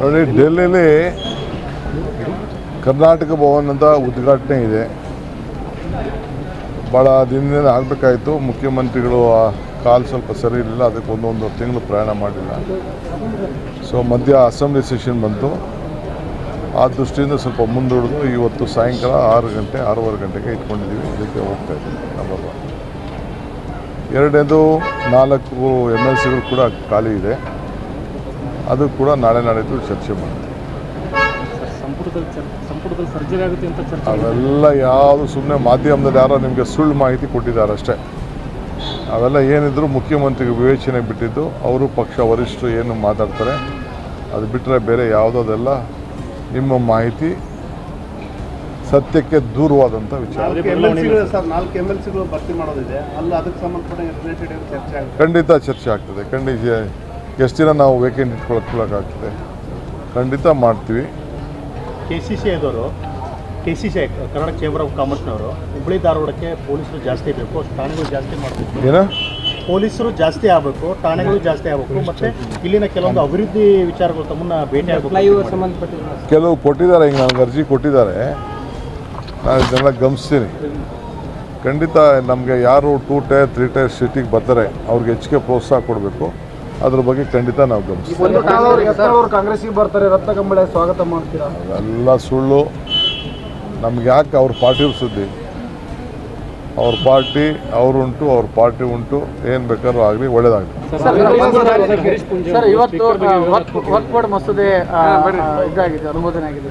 ನೋಡಿ ಡೆಲ್ಲಿಲಿ ಕರ್ನಾಟಕ ಭವನ್ ಅಂತ ಉದ್ಘಾಟನೆ ಇದೆ. ಭಾಳ ದಿನದಿಂದ ಆಗಬೇಕಾಯಿತು. ಮುಖ್ಯಮಂತ್ರಿಗಳು ಆ ಕಾಲು ಸ್ವಲ್ಪ ಸರಿ ಇರಲಿಲ್ಲ. ಅದಕ್ಕೆ ಒಂದೊಂದು ತಿಂಗಳು ಪ್ರಯಾಣ ಮಾಡಿಲ್ಲ. ಸೊ ಮಧ್ಯ ಅಸೆಂಬ್ಲಿ ಸೆಷನ್ ಬಂತು. ಆ ದೃಷ್ಟಿಯಿಂದ ಸ್ವಲ್ಪ ಮುಂದೂಡಿದು ಇವತ್ತು ಸಾಯಂಕಾಲ ಆರು ಗಂಟೆ ಆರೂವರೆ ಗಂಟೆಗೆ ಇಟ್ಕೊಂಡಿದ್ದೀವಿ. ಇದಕ್ಕೆ ಹೋಗ್ತಾ ಇದ್ದೀವಿ. ನಂಬರ್ ಒನ್ ಎರಡನೇದು ನಾಲ್ಕು ಎಂ ಎಲ್ ಸಿಗಳು ಕೂಡ ಖಾಲಿ ಇದೆ. ಅದು ಕೂಡ ನಾಳೆ ನಾಡಿದ್ದು ಚರ್ಚೆ ಮಾಡ್ತೀವಿ ಅವೆಲ್ಲ ಯಾವುದು ಸುಮ್ಮನೆ ಮಾಧ್ಯಮದಲ್ಲಿ ಯಾರೋ ನಿಮಗೆ ಸುಳ್ಳು ಮಾಹಿತಿ ಕೊಟ್ಟಿದ್ದಾರೆ ಅಷ್ಟೇ ಅವೆಲ್ಲ ಏನಿದ್ರು ಮುಖ್ಯಮಂತ್ರಿಗೆ ವಿವೇಚನೆ ಬಿಟ್ಟಿದ್ದು ಅವರು ಪಕ್ಷ ವರಿಷ್ಠರು ಏನು ಮಾತಾಡ್ತಾರೆ ಅದು ಬಿಟ್ಟರೆ ಬೇರೆ ಯಾವುದೋದೆಲ್ಲ ನಿಮ್ಮ ಮಾಹಿತಿ ಸತ್ಯಕ್ಕೆ ದೂರವಾದಂಥ ವಿಚಾರ. ನಾಲ್ಕು ಎಂ ಎಲ್ ಸಿಗಳು ಸರ್ ನಾಲ್ಕು ಎಂ ಭರ್ತಿ ಮಾಡೋದಿದೆ. ಅಲ್ಲ ಅದಕ್ಕೆ ಸಂಬಂಧಪಟ್ಟ ರಿಲೇಟೆಡ್ ಚರ್ಚೆ ಆಗುತ್ತೆ? ಖಂಡಿತ ಚರ್ಚೆ ಆಗ್ತದೆ. ಖಂಡಿತ ಎಷ್ಟು ದಿನ ನಾವು ವೇಕೆಂಟ್ ಇಟ್ಕೊಳಕ್ಕಾಗ್ತದೆ ಖಂಡಿತ ಮಾಡ್ತೀವಿ. ಕೆ ಸಿ ಸಿ ಆದವರು K C C Kannada chamber of ಕಾಮರ್ಸ್ನವರು Hubballi ಧಾರವಾಡಕ್ಕೆ ಪೊಲೀಸರು ಜಾಸ್ತಿ ಬೇಕು ಠಾಣೆಗಳು ಜಾಸ್ತಿ ಮಾಡಬೇಕು. ಏನ? ಪೊಲೀಸರು ಜಾಸ್ತಿ ಆಗಬೇಕು ಠಾಣೆಗಳು ಜಾಸ್ತಿ ಆಗಬೇಕು ಮತ್ತೆ ಇಲ್ಲಿನ ಕೆಲವೊಂದು ಅಭಿವೃದ್ಧಿ ವಿಚಾರಗಳು ತಮ್ಮನ್ನ ಭೇಟಿ ಆಗಬೇಕು. ಕೆಲವು ಕೊಟ್ಟಿದ್ದಾರೆ ಈಗ ನನಗೆ ಅರ್ಜಿ ಕೊಟ್ಟಿದ್ದಾರೆ. ನಾನು ಇದನ್ನೆಲ್ಲ ಗಮನಿಸ್ತೀನಿ. ಖಂಡಿತ ನಮಗೆ ಯಾರು ಟೂ ಟೈರ್ ತ್ರೀ ಟೈರ್ ಸಿಟಿಗೆ ಬರ್ತಾರೆ ಅವ್ರಿಗೆ ಹೆಚ್ಚಿಗೆ ಪ್ರೋತ್ಸಾಹ ಕೊಡಬೇಕು. ಅದ್ರ ಬಗ್ಗೆ ಖಂಡಿತ ನಾವು ಗಮನಿಸ್ತೀವಿ. ಅವರು ಕಾಂಗ್ರೆಸ್ಗೆ ಬರ್ತಾರೆ ರತ್ನ ಕಂಬಳ ಸ್ವಾಗತ ಮಾಡ್ತೀರಾ? ಎಲ್ಲ ಸುಳ್ಳು. ನಮ್ಗೆ ಯಾಕೆ ಅವ್ರ ಪಾರ್ಟಿ ಸುದ್ದಿ? ಅವ್ರ ಪಾರ್ಟಿ ಅವರುಂಟು ಅವ್ರ ಪಾರ್ಟಿ ಉಂಟು ಏನು ಬೇಕಾದ್ರೂ ಆಗಲಿ ಒಳ್ಳೇದಾಗಲಿ. ಇವತ್ತು ಮಸೂದೆ ಇದಾಗಿದೆ ಅನುಮೋದನೆ ಆಗಿದೆ